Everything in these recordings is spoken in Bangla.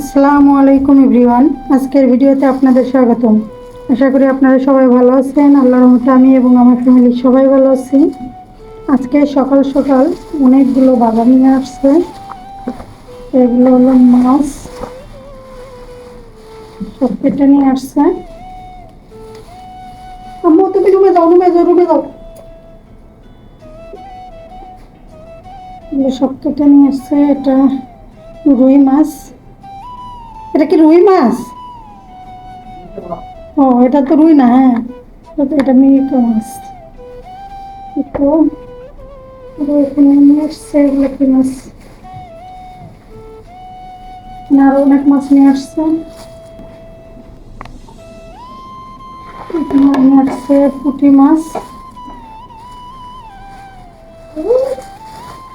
আসসালামু আলাইকুম এভরিওয়ান। আজকের ভিডিওতে আপনাদের স্বাগতম। আশা করি আপনারা সবাই ভালো আছেন। আল্লাহর রহমতে আমি এবং আমার ফ্যামিলির সবাই ভালো আছি। আজকে সকাল সকাল অনেকগুলো বাজার নিয়ে আসছে। এগুলো হলো মাছ, সব কেটে নিয়ে আসছে। আম্মু, তুমি রুমে যাও রুমে যাও রুমে যাও। সব কেটে নিয়ে আসছে। এটা রুই মাছ। এটা কি রুই মাছ? ও, এটা তো রুই না হ্যাঁ। এটা মিরিকা মাছ। তো এখানে নিয়ে আসছে এগুলো মাছ? এখানে আরও অনেক মাছ নিয়ে আসছে। নিয়ে আসছে পুঁটি মাছ।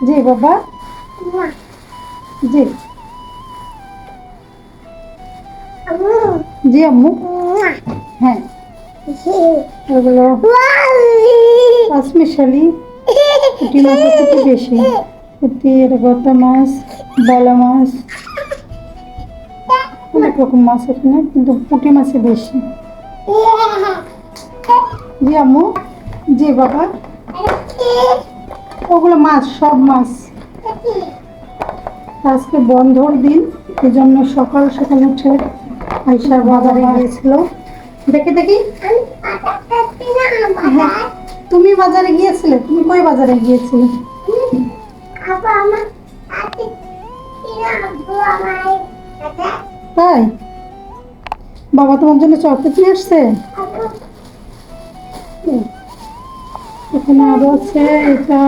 জি, বাবা। জি। জি আম্মু। হ্যাঁ। এগুলো পাঁচমিশালি পুঁটি মাছের থেকে বেশি। পুঁটি মাছ বালা মাছ। অনেক রকম মাছ এখানে কিন্তু পুঁটি মাছে বেশি। জি আম্মু। জি বাবা। ওগুলো মাছ সব মাছ। আজকে বন্ধর দিন এই জন্য সকাল সকাল উঠে আইসার বাজারে গিয়েছিল। দেখে, দেখি। হ্যাঁ তুমি বাজারে গিয়েছিলে? তুমি কই বাজারে গিয়েছিলে? তাই? বাবা তোমার জন্য চকলেট নিয়ে আসছে? এখানে আরও আছে, এটা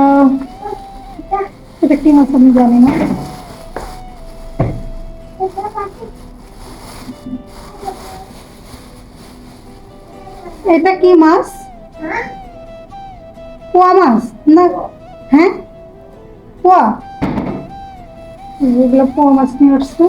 এটা কি মাছ আমি জানি না। এটা কি মাছ? পোয়া মাছ না? হ্যাঁ? পোয়া? এগুলো পোয়া মাছ নিয়ে আসছে।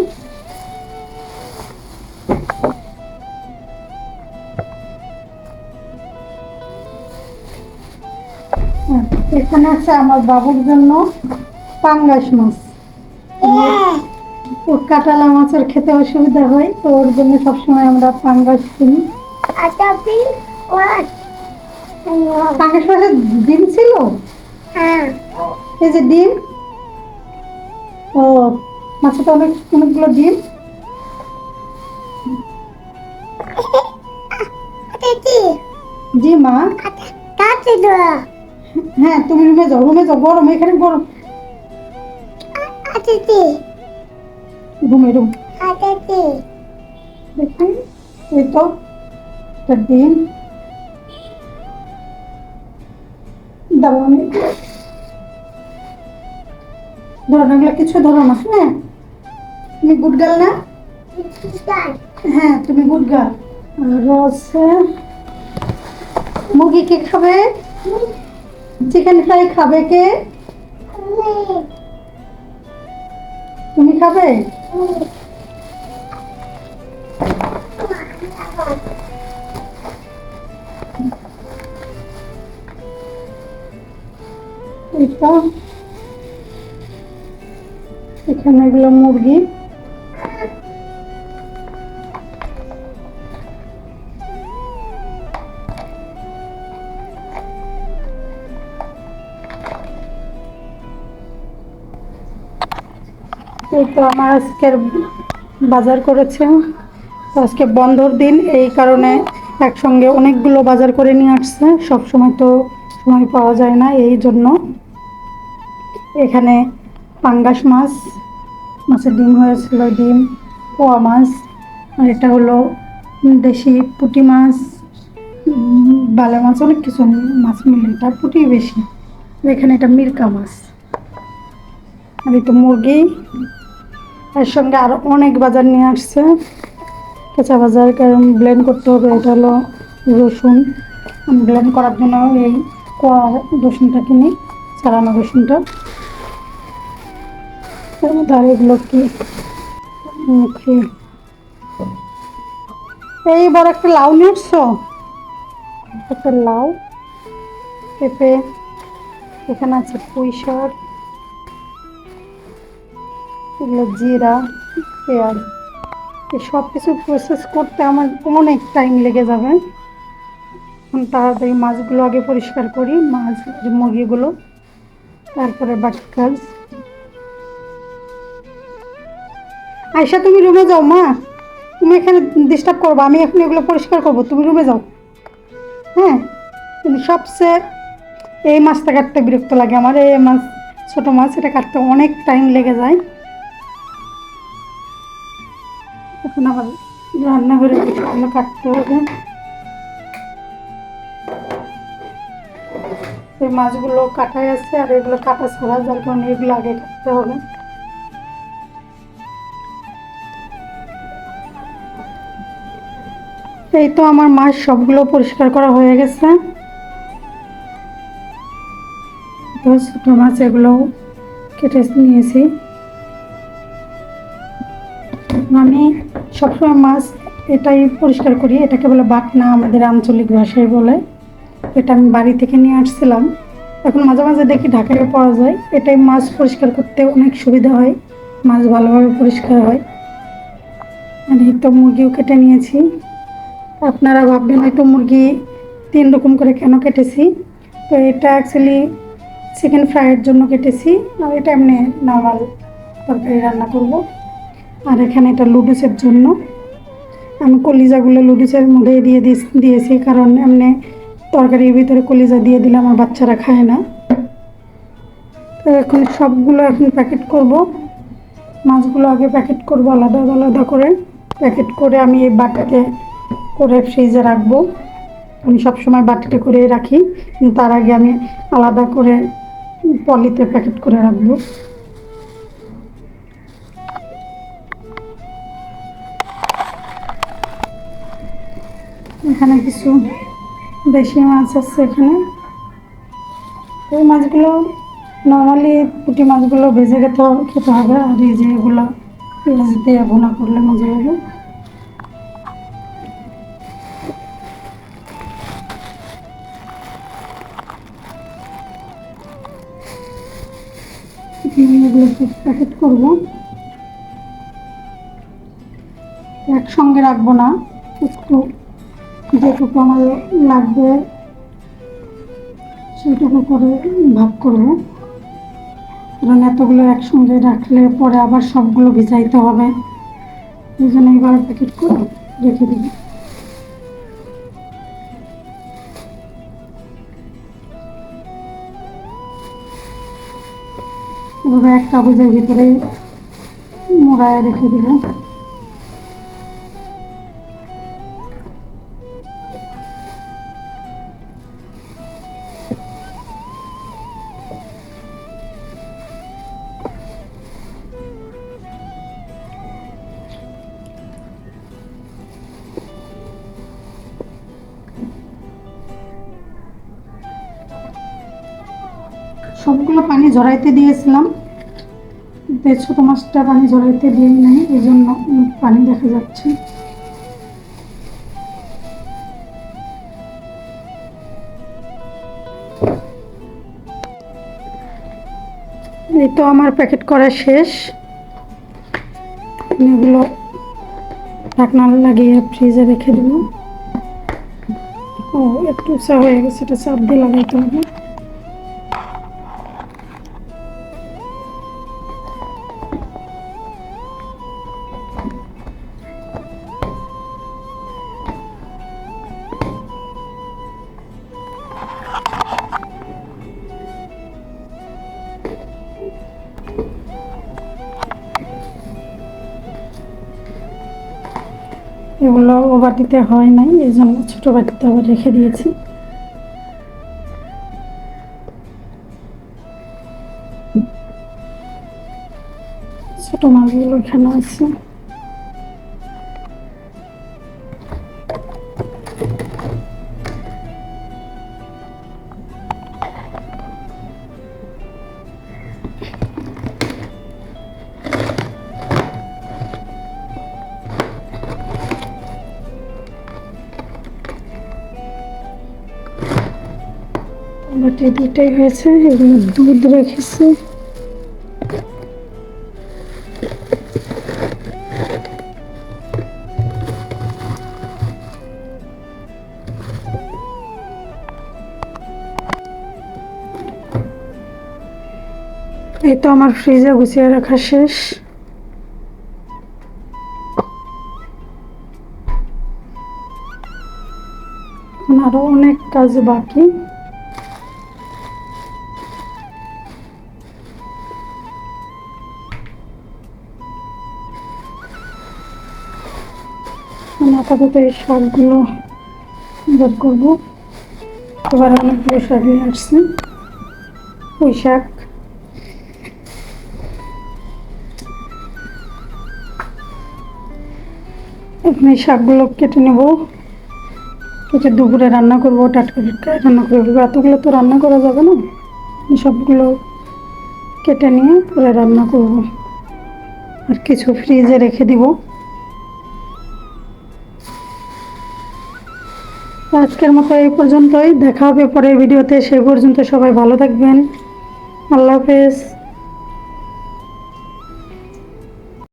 হ্যাঁ, এখানে আছে আমার বাবুর জন্য পাঙ্গাস মাছ। ওর কাটালা মাছের খেতে অসুবিধা হয় তো ওর জন্য সবসময় আমরা পাঙ্গাস কিনি। পাঙ্গাস মাছের ডিম ছিল? হ্যাঁ। এই যে ডিম ও মাছে তো অনেক অনেকগুলো ডিম জি মা। হ্যাঁ তুমি রুমে যাও রুমে যাও গরম এখানে গরম। রুমে রুম। দেখুন এই তো একটা ডিম দাঁড়াও আমি। ধরো না কিছু ধরো না হ্যাঁ তুমি গুড গার্ল না? হ্যাঁ তুমি গুড গার্ল আর মুরগি কে খাবে? চিকেন ফ্রাই খাবে কে? তুমি খাবে? এখানে এগুলো মুরগি। এই তো আমার আজকের বাজার করেছে। আজকে বন্ধর দিন, এই কারণে একসঙ্গে অনেকগুলো বাজার করে নিয়ে আসছে। সব সময় তো সময় পাওয়া যায় না, এই জন্য। এখানে পাঙ্গাস মাছ, মাছের ডিম হয়েছিল, ডিম, পোয়া মাছ, আর এটা হলো দেশি পুঁটি মাছ বালা মাছ, অনেক কিছু মাছ মিলে তার পুঁটি বেশি। এখানে এটা মিরকা মাছ। আর এটা মুরগি, এর সঙ্গে আরও অনেক বাজার নিয়ে আসছে। কেঁচা বাজার, কারণ ব্লেন্ড করতে হবে, এটা হলো রসুন। ব্লেন্ড করার জন্য এই কোয়া রসুনটা কিনি চালানো রসুনটা। আর এগুলো কি? কি এই বড় একটা লাউ নিয়ে একটা লাউ? পেঁপে? এখানে আছে পুঁই শাক। এগুলো জিরা, পেঁয়াজ। এই সব কিছু প্রসেস করতে আমার অনেক টাইম লেগে যাবে। এখন তাড়াতাড়ি মাছগুলো আগে পরিষ্কার করি, মাছ, মুরগিগুলো, তারপরে বাকি কাজ। আয়সা তুমি রুমে যাও, মা। তুমি এখানে ডিস্টার্ব করব, আমি এখন এগুলো পরিষ্কার করব, তুমি রুমে যাও। হ্যাঁ? কিন্তু সবচেয়ে এই মাছটা কাটতে বিরক্ত লাগে আমার, এই মাছ, ছোটো মাছ, এটা কাটতে অনেক টাইম লেগে যায়। এখন আবার রান্নাঘরে কিছুগুলো কাটতে হবে। এই মাছগুলো কাটাই আছে, আর এগুলো কাটা ছাড়া যার কারণে এগুলো আগে কাটতে হবে। এই তো আমার মাছ সবগুলো পরিষ্কার করা হয়ে গেছে। তো ছোটো মাছ এগুলো কেটে নিয়েছি। আমি সবসময় মাছ এটাই পরিষ্কার করি, এটাকে বলে বাটনা আমাদের আঞ্চলিক ভাষায় বলে। এটা আমি বাড়ি থেকে নিয়ে আসছিলাম। এখন মাঝে মাঝে দেখি ঢাকায় পাওয়া যায়, এটাই মাছ পরিষ্কার করতে অনেক সুবিধা হয়, মাছ ভালোভাবে পরিষ্কার হয়। আর এই তো মুরগিও কেটে নিয়েছি। আপনারা ভাববেন হয়তো মুরগি তিন রকম করে কেন কেটেছি? তো এটা অ্যাকচুয়ালি চিকেন ফ্রাইয়ের জন্য কেটেছি, আর এটা এমনি নর্মাল তরকারি রান্না করব। আর এখানে এটা লুডুসের জন্য। আমি কলিজাগুলো লুডুসের মধ্যে দিয়ে দিয়েছি, কারণ এমনি তরকারির ভিতরে কলিজা দিয়ে দিলে আমার বাচ্চারা খায় না। তো এখন সবগুলো এখন প্যাকেট করব। মাছগুলো আগে প্যাকেট করব আলাদা আলাদা করে। প্যাকেট করে আমি এই বাটিতে করে ফ্রিজে রাখব। আমি সবসময় বাটিতে করে রাখি তার আগে আমি আলাদা করে পলিতে প্যাকেট করে রাখব। এখানে কিছু দেশি মাছ আছে এখানে। এই মাছগুলো নর্মালি পুঁটি মাছগুলো ভেজে খেতে খেতে হবে, আর এই যে এগুলো পেঁয়াজ দিয়ে ভুনা করলে মজা হবে। এগুলো প্যাকেট করব। একসঙ্গে রাখব না। একটু যেটুকু আমার লাগবে, সেইটুকু করে ভাগ করব। কারণ এতগুলো একসঙ্গে রাখলে পরে আবার সবগুলো ভিজাইতে হবে। এই জন্য এবার প্যাকেট করে রেখে দিবি। এভাবে এক কাগজের ভিতরে মোড়ায় রেখে দিব সবগুলো পানি ঝরাইতে দিয়েছিলাম। ছোটো মাছটা পানি ঝরাইতে দিয়ে নাই এই জন্য পানি দেখা যাচ্ছে। এই তো আমার প্যাকেট করা শেষ। এগুলো ঢাকনা লাগিয়ে ফ্রিজে রেখে দেবো। ও, একটু চা হয়ে গেছে, এটা চাপ দিয়ে লাগাইতে হবে এগুলো ও বাটিতে হয় নাই, এই জন্য ছোটো বাটিতে আবার রেখে দিয়েছি। ছোটো মাছগুলো এখানে আছে। বাটি দুটাই হয়েছে এবং দুধ রেখেছে। এই তো আমার ফ্রিজে গুছিয়ে রাখা শেষ। আরও অনেক কাজ বাকি। আমি আপাতত এই শাকগুলো বের করব। এবার অনেকগুলো শাক নিয়ে আসছি। ওই শাক। এখন এই শাকগুলো কেটে নেব। কেটে দুপুরে রান্না করব, টাটকা টাটকা রান্না করে ফেলব এতগুলো তো রান্না করা যাবে না। সবগুলো কেটে নিয়ে পরে রান্না করব। আর কিছু ফ্রিজে রেখে দিব। আজকের মতো এই পর্যন্তই। দেখা হবে পরের ভিডিওতে। সে পর্যন্ত সবাই ভালো থাকবেন। আল্লাহ হাফেজ।